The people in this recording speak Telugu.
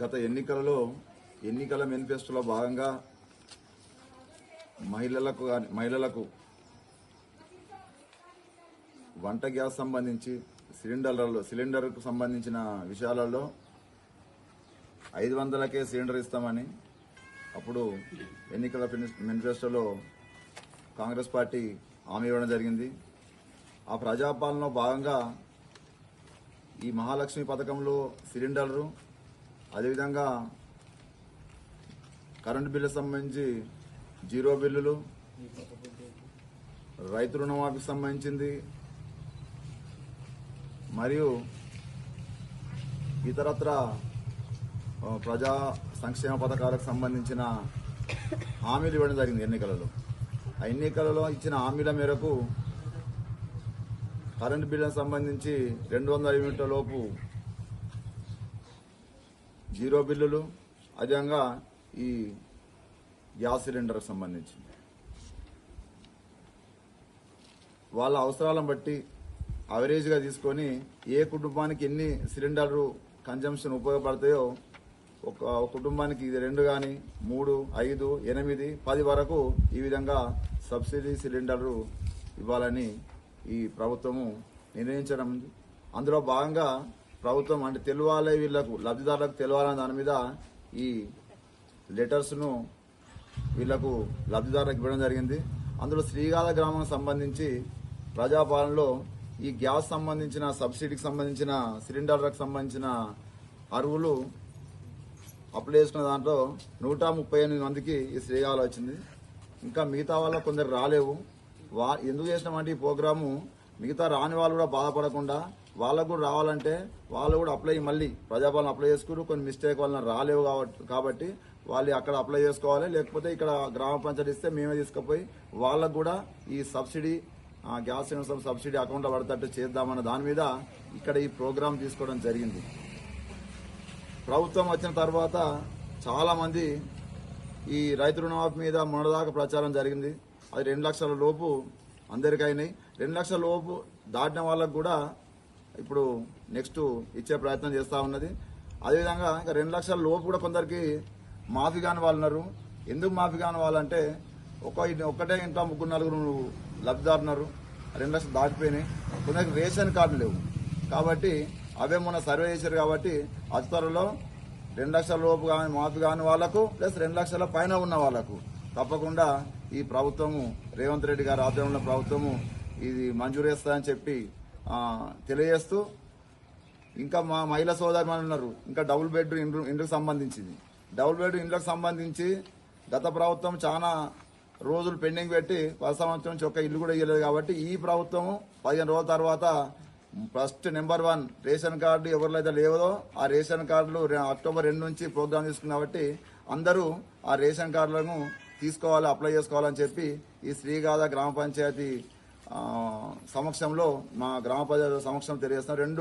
గత ఎన్నికలలో ఎన్నికల మేనిఫెస్టోలో భాగంగా మహిళలకు మహిళలకు వంట గ్యాస్ సంబంధించి సిలిండర్లలో సిలిండర్కు సంబంధించిన విషయాలలో ఐదు వందలకే సిలిండర్ ఇస్తామని అప్పుడు ఎన్నికల మేనిఫెస్టోలో కాంగ్రెస్ పార్టీ హామీ ఇవ్వడం జరిగింది. ఆ ప్రజాపాలనలో భాగంగా ఈ మహాలక్ష్మి పథకంలో సిలిండర్లు అదేవిధంగా కరెంటు బిల్లు సంబంధించి జీరో బిల్లులు రైతు రుణమాఫీకి సంబంధించింది మరియు ఇతరత్ర ప్రజా సంక్షేమ పథకాలకు సంబంధించిన హామీలు ఇవ్వడం జరిగింది ఎన్నికలలో. ఆ ఎన్నికలలో ఇచ్చిన హామీల మేరకు కరెంటు బిల్లు సంబంధించి రెండు వందల యూనిట్ల లోపు జీరో బిల్లులు అదేవిధంగా ఈ గ్యాస్ సిలిండర్కి సంబంధించింది. వాళ్ళ అవసరాలను బట్టి అవరేజ్గా తీసుకొని ఏ కుటుంబానికి ఎన్ని సిలిండర్లు కన్జంప్షన్ ఉపయోగపడతాయో ఒక కుటుంబానికి ఇది రెండు కానీ మూడు ఐదు ఎనిమిది పది వరకు ఈ విధంగా సబ్సిడీ సిలిండర్లు ఇవ్వాలని ఈ ప్రభుత్వము నిర్ణయించడం. అందులో భాగంగా ప్రభుత్వం అంటే తెలియాలి వీళ్ళకు లబ్ధిదారులకు తెలియాలనే దాని మీద ఈ లెటర్స్ను వీళ్ళకు లబ్ధిదారులకు ఇవ్వడం జరిగింది. అందులో శ్రీగాధ గ్రామం సంబంధించి ప్రజాపాలనలో ఈ గ్యాస్ సంబంధించిన సబ్సిడీకి సంబంధించిన సిలిండర్లకు సంబంధించిన అరువులు అప్లై చేసుకున్న దాంట్లో నూట ముప్పై ఎనిమిది మందికి ఈ శ్రీగాధ వచ్చింది. ఇంకా మిగతా వాళ్ళ కొందరు రాలేవు. వా ఎందుకు చేసినామంటే ఈ ప్రోగ్రాము మిగతా రాని వాళ్ళు కూడా బాధపడకుండా వాళ్ళకు కూడా రావాలంటే వాళ్ళు కూడా అప్లై మళ్ళీ. ప్రజాపాలన అప్లై చేసుకుని కొన్ని మిస్టేక్ వలన రాలేవు కాబట్టి కాబట్టి వాళ్ళు అక్కడ అప్లై చేసుకోవాలి. లేకపోతే ఇక్కడ గ్రామ పంచాయతీ ఇస్తే మేమే తీసుకుపోయి వాళ్ళకు కూడా ఈ సబ్సిడీ గ్యాస్ సిలిండర్ సబ్సిడీ అకౌంట్లో పడతట్టు చేద్దామన్న దాని మీద ఇక్కడ ఈ ప్రోగ్రాం తీసుకోవడం జరిగింది. ప్రభుత్వం వచ్చిన తర్వాత చాలామంది ఈ రైతు రుణమాఫీ మీద మొన్నదాకా ప్రచారం జరిగింది. అది రెండు లక్షల లోపు అందరికీ అయినాయి. రెండు లక్షల లోపు దాటిన వాళ్ళకు కూడా ఇప్పుడు నెక్స్ట్ ఇచ్చే ప్రయత్నం చేస్తూ ఉన్నది. అదేవిధంగా ఇంకా రెండు లక్షల లోపు కూడా కొందరికి మాఫీ కాని వాళ్ళు ఉన్నారు. ఎందుకు మాఫీ కాని వాళ్ళంటే ఒక ఒక్కటే ఇంట్లో ముగ్గురు నలుగురు లబ్ధిదారున్నారు రెండు లక్షలు దాటిపోయినాయి. కొందరికి రేషన్ కార్డు లేవు. కాబట్టి అవే మొన్న సర్వే చేశారు కాబట్టి అతి త్వరలో రెండు లక్షల లోపు కానీ మాఫీ కాని వాళ్ళకు ప్లస్ రెండు లక్షల పైన ఉన్న వాళ్ళకు తప్పకుండా ఈ ప్రభుత్వము రేవంత్ రెడ్డి గారి ఆధ్వర్యంలో ప్రభుత్వము ఇది మంజూరు చేస్తారని చెప్పి తెలియజేస్తూ ఇంకా మా మహిళా సోదరులు ఉన్నారు. ఇంకా డబుల్ బెడ్ ఇండ్లు ఇండ్లకు సంబంధించింది. డబుల్ బెడ్ ఇండ్లకు సంబంధించి గత ప్రభుత్వం చాలా రోజులు పెండింగ్ పెట్టి పది సంవత్సరం నుంచి ఒక్క ఇల్లు కూడా ఇవ్వలేదు కాబట్టి ఈ ప్రభుత్వం పదిహేను రోజుల తర్వాత first number one ration card ఎవరిలో లేవదో ఆ రేషన్ కార్డులు అక్టోబర్ రెండు నుంచి ప్రోగ్రామ్ తీసుకుంది కాబట్టి అందరూ ఆ రేషన్ కార్డులను తీసుకోవాలి అప్లై చేసుకోవాలని చెప్పి ఈ శ్రీగాధ గ్రామ పంచాయతీ సమక్షంలో మా గ్రామ ప్రజల సమక్షం తెలియజేస్తున్నాం. రెండు